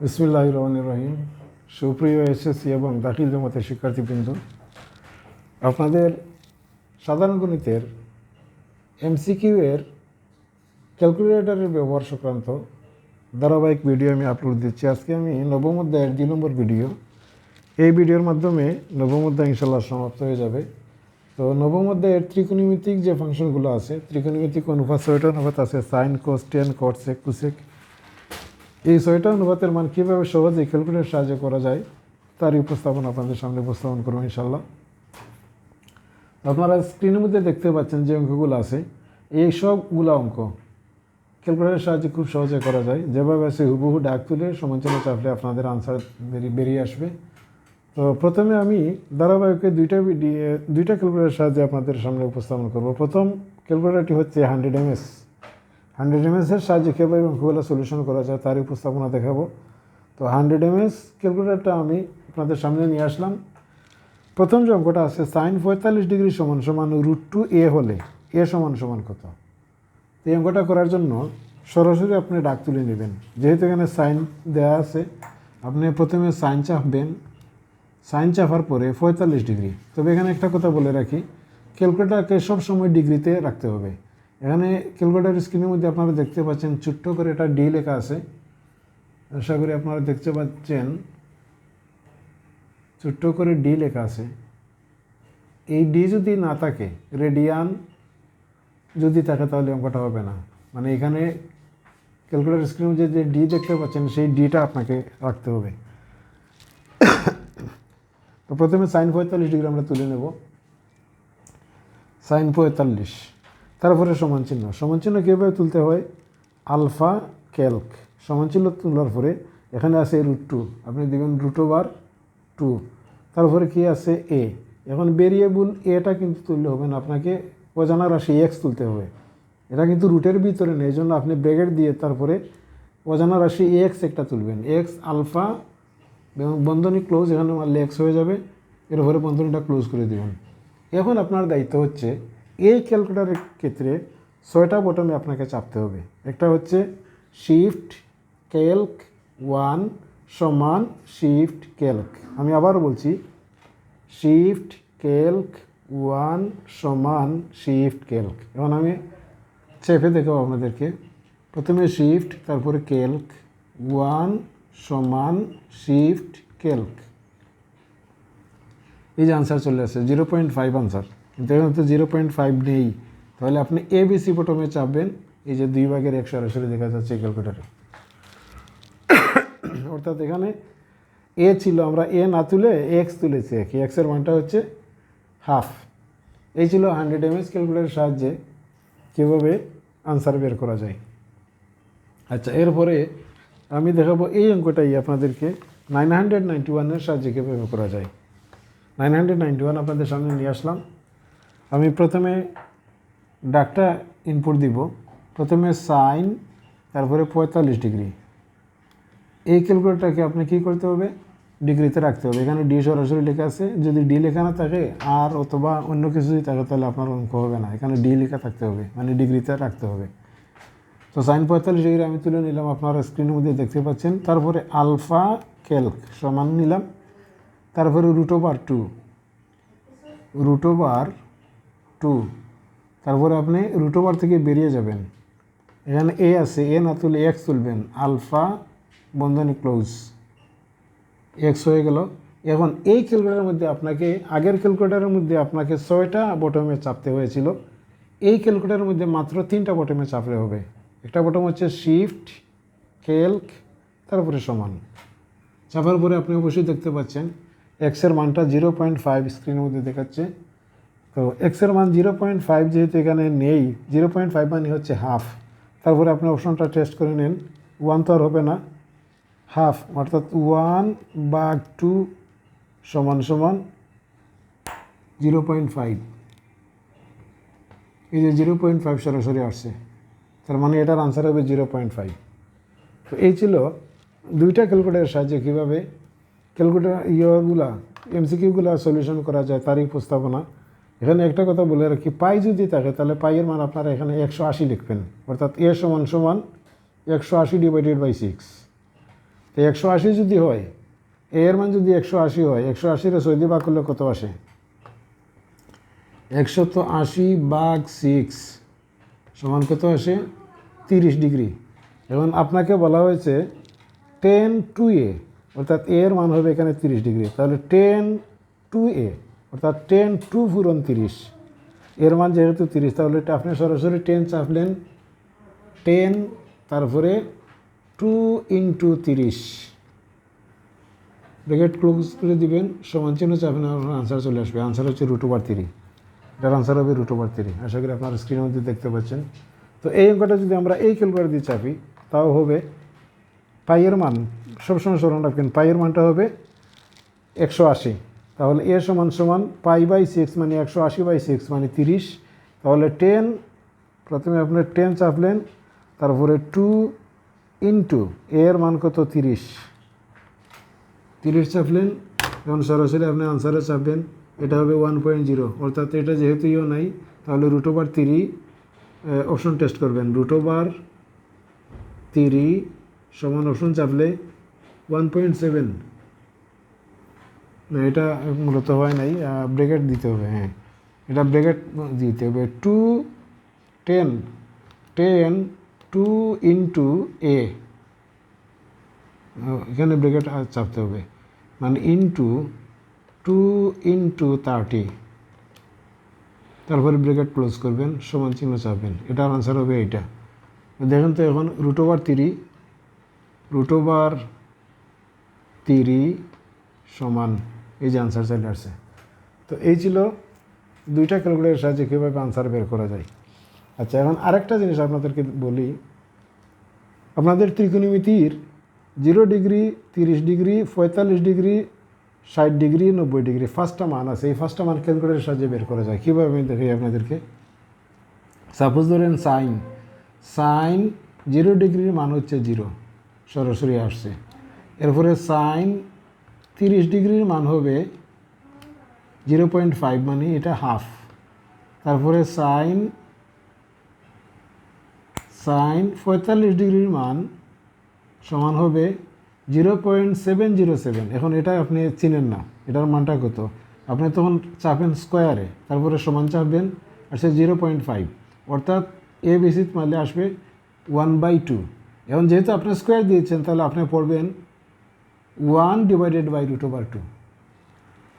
বিসমুল্লাহ রহমান রহিম সুপ্রিয় এসএসসি এবং দাখিল জমাতের শিক্ষার্থীবৃন্দ, আপনাদের সাধারণ গণিতের এমসিকিউ এর ক্যালকুলেটরের ব্যবহার সংক্রান্ত ধারাবাহিক ভিডিও আমি আপলোড দিচ্ছি। আজকে আমি নবম অধ্যায়ের দুই নম্বর ভিডিও। এই ভিডিওর মাধ্যমে নবম অধ্যায় ইনশাল্লাহ সমাপ্ত হয়ে যাবে। তো নবম অধ্যায়ের ত্রিকোণমিতিক যে ফাংশনগুলো আছে, ত্রিকোণমিতিক অনুপাত ছয়টা, অনুপাত আছে sine cos tan cot sec cosec এই ছয়টা অনুপাতের মান কীভাবে সহজে ক্যালকুলেটার সাহায্যে করা যায় তারই উপস্থাপন আপনাদের সামনে উপস্থাপন করব ইনশাল্লাহ আপনারা স্ক্রিনের মধ্যে দেখতে পাচ্ছেন যে অঙ্কগুলো আছে, এই সবগুলো অঙ্ক ক্যালকুলেটারের সাহায্যে খুব সহজে করা যায়। যেভাবে আছে হুবহু ডাক তুলে সমালোচনা চাপলে আপনাদের আনসার বেরিয়ে বেরিয়ে আসবে। তো প্রথমে আমি ধারাবাহিকে দুইটা দুইটা ক্যালকুলেটারের সাহায্যে আপনাদের সামনে উপস্থাপন করব। প্রথম ক্যালকুলেটারটি হচ্ছে হান্ড্রেড এমএস। হান্ড্রেড এমএসের সাহায্যে কীভাবে অঙ্কগুলো সলিউশন করা যায় তার উপস্থাপনা দেখাবো। তো হান্ড্রেড এমএস ক্যালকুলেটারটা আমি আপনাদের সামনে নিয়ে আসলাম। প্রথম যে অঙ্কটা আছে সাইন পঁয়তাল্লিশ ডিগ্রি সমান সমান রুট টু এ হলে এ সমান সমান কত? এই অঙ্কটা করার জন্য সরাসরি আপনি ডাক তুলে নেবেন। যেহেতু এখানে সাইন দেওয়া আছে, আপনি প্রথমে সাইন চাপবেন। সাইন চাপার পরে পঁয়তাল্লিশ ডিগ্রি। তবে এখানে একটা কথা বলে রাখি ক্যালকুলেটারকে সবসময় ডিগ্রিতে রাখতে হবে। এখানে ক্যালকুলেটার স্ক্রিনের মধ্যে আপনারা দেখতে পাচ্ছেন ছোট্ট করে এটা ডি লেখা আছে। আশা করি আপনারা দেখতে পাচ্ছেন। ছোট্ট করে ডি লেখা আছে। এই ডি যদি না থাকে, রেডিয়ান যদি থাকে, তাহলে অঙ্কটা হবে না। মানে এখানে ক্যালকুলেটার স্ক্রিনে যে যে ডি দেখতে পাচ্ছেন, সেই ডিটা আপনাকে রাখতে হবে। তো প্রথমে সাইন পঁয়তাল্লিশ ডিগ্রি আমরা তুলে নেব। সাইন পঁয়তাল্লিশ। তারপরে সমান চিহ্ন। সমান চিহ্ন কীভাবে তুলতে হয়? Alpha calc. সমান চিহ্ন তোলার পরে এখানে আছে রুট টু আপনি দেখবেন রুট ওভার টু তারপরে কি আছে? এ এখন ভেরিয়েবল এটা কিন্তু তুললে হবে না, আপনাকে অজানা রাশি এক্স তুলতে হবে। এটা কিন্তু রুটের ভিতরে নেই জন্য আপনি ব্রেকেট দিয়ে তারপরে অজানা রাশি এক্স একটা তুলবেন। এক্স আলফা এবং বন্ধনী ক্লোজ এখানে মারলে এক্স হয়ে যাবে। এরপরে বন্ধনীটা ক্লোজ করে দেবেন। এখন আপনার দায়িত্ব হচ্ছে এই ক্যালকুলেটারের ক্ষেত্রে ছয়টা বটমে আপনাকে চাপতে হবে। একটা হচ্ছে শিফট ক্যালক ওয়ান সমান শিফট ক্যালক আমি আবার বলছি শিফট ক্যালক ওয়ান সমান শিফট ক্যালক এখন আমি চেপে দেখাবো আপনাদেরকে। প্রথমে শিফট তারপরে ক্যালক ওয়ান সমান শিফট ক্যালক এই যে আনসার চলে আসে জিরো পয়েন্ট ফাইভ আনসার কিন্তু এখানে তো জিরো পয়েন্ট ফাইভ নেই। তাহলে আপনি এ বিসি বটমে চাপবেন। এই যে দুই ভাগের এক সরাসরি দেখা যাচ্ছে ক্যালকুলেটারে অর্থাৎ এখানে এ ছিল, আমরা এ না তুলে এক্স তুলেছি এক এক্সের মানটা হচ্ছে হাফ এই ছিল হান্ড্রেড এমএস ক্যালকুলেটারের সাহায্যে কীভাবে আনসার বের করা যায়। আচ্ছা এরপরে আমি দেখাবো এই অঙ্কটাই আপনাদেরকে নাইন হান্ড্রেড নাইনটি ওয়ানের সাহায্যে কীভাবে করা যায়। নাইন হান্ড্রেড নাইনটি ওয়ান আপনাদের সামনে নিয়ে আসলাম। আমি প্রথমে ডাকটা ইনপুট দিব। প্রথমে সাইন তারপরে পঁয়তাল্লিশ ডিগ্রি এই ক্যালকুলেটারকে আপনি কী করতে হবে? ডিগ্রিতে রাখতে হবে। এখানে ডি সরাসরি লেখা আছে। যদি ডি লেখা না থাকে আর অথবা অন্য কিছু যদি থাকে, তাহলে আপনার অঙ্ক হবে না। এখানে ডি লেখা থাকতে হবে। মানে ডিগ্রিতে রাখতে হবে। তো সাইন পঁয়তাল্লিশ ডিগ্রি আমি তুলে নিলাম আপনারা স্ক্রিনের মধ্যে, দেখতে পাচ্ছেন। তারপরে আলফা ক্যালক সমান নিলাম। তারপরে root over two root over two. তারপরে আপনি রুট ওভার থেকে বেরিয়ে যাবেন। এখানে এ আছে এ না তুলে এক্স তুলবেন। আলফা বন্ধনী ক্লোজ এক্স হয়ে গেল। এখন এই ক্যালকুলেটারের মধ্যে আপনাকে, আগের ক্যালকুলেটারের মধ্যে আপনাকে ছয়টা বটমে চাপতে হয়েছিল। এই ক্যালকুলেটারের মধ্যে মাত্র তিনটা বটমে চাপলে হবে। একটা বটম হচ্ছে শিফট ক্যালক তারপরে সমান। চাপার পরে আপনি অবশ্যই দেখতে পাচ্ছেন এক্সের মানটা জিরো পয়েন্ট ফাইভ স্ক্রিনের মধ্যে দেখাচ্ছে। তো এক্সের মান জিরো পয়েন্ট ফাইভ যেহেতু এখানে নেই জিরো পয়েন্ট ফাইভ মানে হচ্ছে হাফ তারপরে আপনি অপশনটা টেস্ট করে নেন। ওয়ান তো আর হবে না। হাফ অর্থাৎ ওয়ান বা টু সমান সমান জিরো পয়েন্ট ফাইভ এই যে জিরো পয়েন্ট ফাইভ সরাসরি আসছে, তার মানে এটার আনসার হবে জিরো পয়েন্ট ফাইভ তো এই ছিল দুইটা ক্যালকুলেটারের সাহায্যে কীভাবে ক্যালকুলেটার ইয়েগুলা এমসিকিউগুলা সলিউশন করা যায়, তারই উপস্থাপনা। এখানে একটা কথা বলে রাখি, পাই যদি থাকে, তাহলে পাইয়ের মান আপনারা এখানে একশো আশি লিখবেন। অর্থাৎ এ সমান সমান একশো আশি ডিভাইডেড বাই সিক্স তো একশো আশি যদি হয়, এ এর মান যদি একশো আশি হয়, একশো আশির সৌদি ভাগ করলে কত আসে? একশো তো আশি বাঘ সিক্স সমান কত আসে? তিরিশ ডিগ্রি। এখন আপনাকে বলা হয়েছে টেন টু এ অর্থাৎ এর মান হবে এখানে তিরিশ ডিগ্রি। তাহলে টেন টু এ অর্থাৎ টেন টু ফুরন তিরিশ। এর মান যেহেতু তিরিশ, তাহলে এটা আপনি সরাসরি টেন চাপলেন। টেন তারপরে টু ইন্টু তিরিশ। ব্রেকেট ক্লোজ করে দিবেন, সমান চিহ্ন চাপেন আপনার আনসার চলে আসবে। আনসার হচ্ছে রুট ওভার থ্রি এটার আনসার হবে রুট ওভার থ্রি আশা করি আপনার স্ক্রিনের মধ্যে দেখতে পাচ্ছেন। তো এই অঙ্কটা যদি আমরা এই ক্যালকুলেটর দিয়ে চাপি, তাও হবে পাইয়ের মান। সবসময় স্মরণ রাখবেন পাইয়ের মানটা হবে একশো আশি। তাহলে এ সমান সমান পাই বাই সিক্স মানে একশো আশি বাই সিক্স মানে তিরিশ। তাহলে টেন প্রথমে আপনার টেন চাপলেন, তারপরে টু ইন্টু এর মান কত? তিরিশ। তিরিশ চাপলেন, এখন সরাসরি আপনি আনসারে চাপবেন, এটা হবে ওয়ান পয়েন্ট জিরো অর্থাৎ এটা যেহেতু ইও নাই, তাহলে root over three option test করবেন। রুট ওভার তিরি সমান অপশন চাপলে ওয়ান পয়েন্ট সেভেন না, এটা মূলত হয় নাই ব্রেকেট দিতে হবে হ্যাঁ। এটা ব্রেকেট দিতে হবে, two ten ten two into a. এখানে ব্রেকেট চাপতে হবে মানে ইন্টু টু ইন্টু থার্টি। তারপরে ব্রেকেট ক্লোজ করবেন, সমান চিহ্ন চাপবেন এটার আনসার হবে এইটা। দেখেন তো এখন root over three root over three সমান এই যে আনসার চলে আসছে। তো এই ছিল দুইটা ক্যালকুলেটারের সাহায্যে কীভাবে আনসার বের করা যায়। আচ্ছা এখন আরেকটা জিনিস আপনাদেরকে বলি। আপনাদের ত্রিকোণমিতির জিরো ডিগ্রি তিরিশ ডিগ্রি পঁয়তাল্লিশ ডিগ্রি ষাট ডিগ্রি নব্বই ডিগ্রি ফার্স্টটা মান আছে। এই ফার্স্টটা মান ক্যালকুলেটারের সাহায্যে বের করা যায়। কীভাবে আমি দেখাই আপনাদেরকে? সাপোজ ধরেন সাইন সাইন জিরো ডিগ্রির মান হচ্ছে জিরো সরাসরি আসছে। এরপরে সাইন তিরিশ ডিগ্রির মান হবে জিরো পয়েন্ট ফাইভ মানে এটা হাফ। তারপরে সাইন সাইন পঁয়তাল্লিশ ডিগ্রির মান সমান হবে zero point seven zero seven. এখন এটা আপনি চিনেন না, এটার মানটা কত? আপনি তখন চাপেন স্কোয়ারে, তারপরে সমান চাপবেন, আসছে জিরো পয়েন্ট ফাইভ। অর্থাৎ এ বেসিস মারলে আসবে ওয়ান বাই টু। এখন যেহেতু আপনি স্কোয়ার দিয়েছেন, তাহলে আপনি পড়বেন one divided by root over two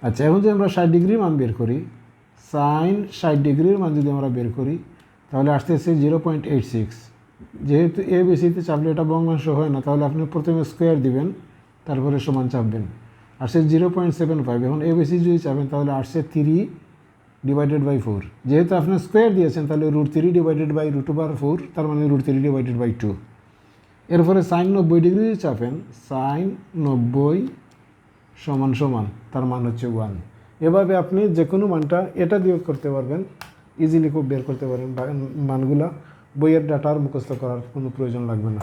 আচ্ছা এখন যদি আমরা ষাট ডিগ্রির মান বের করি সাইন ষাট ডিগ্রির মান যদি আমরা বের করি, তাহলে আসতেছে জিরো পয়েন্ট এইট সিক্স যেহেতু এ বেসিতে চাপলে এটা বঙ্গাংশ হয় না, তাহলে আপনি প্রথমে স্কোয়ার দিবেন, তারপরে সমান চাপবেন। আসছে জিরো পয়েন্ট সেভেন ফাইভ এখন এ বেসি যদি চাপেন, তাহলে আসছে থ্রি ডিভাইডেড বাই ফোর যেহেতু আপনি স্কোয়ার দিয়েছেন, তাহলে root three divided by root over four তার মানে root three divided by two এরপরে সাইন নব্বই ডিগ্রি যদি চাপেন সাইন নব্বই সমান সমান, তার মান হচ্ছে ওয়ান এভাবে আপনি যে কোনো মানটা এটা দিয়ে করতে পারবেন ইজিলি খুব বের করতে পারেন বা- মানগুলা বইয়ের ডাটার মুখস্থ করার কোনো প্রয়োজন লাগবে না।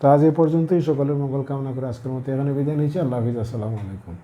তো আজ এ পর্যন্তই, সকলের মঙ্গল কামনা করে আজকের মতো এখানে বিদায় নিচ্ছি। আল্লাহ হাফিজ, আসসালামু আলাইকুম।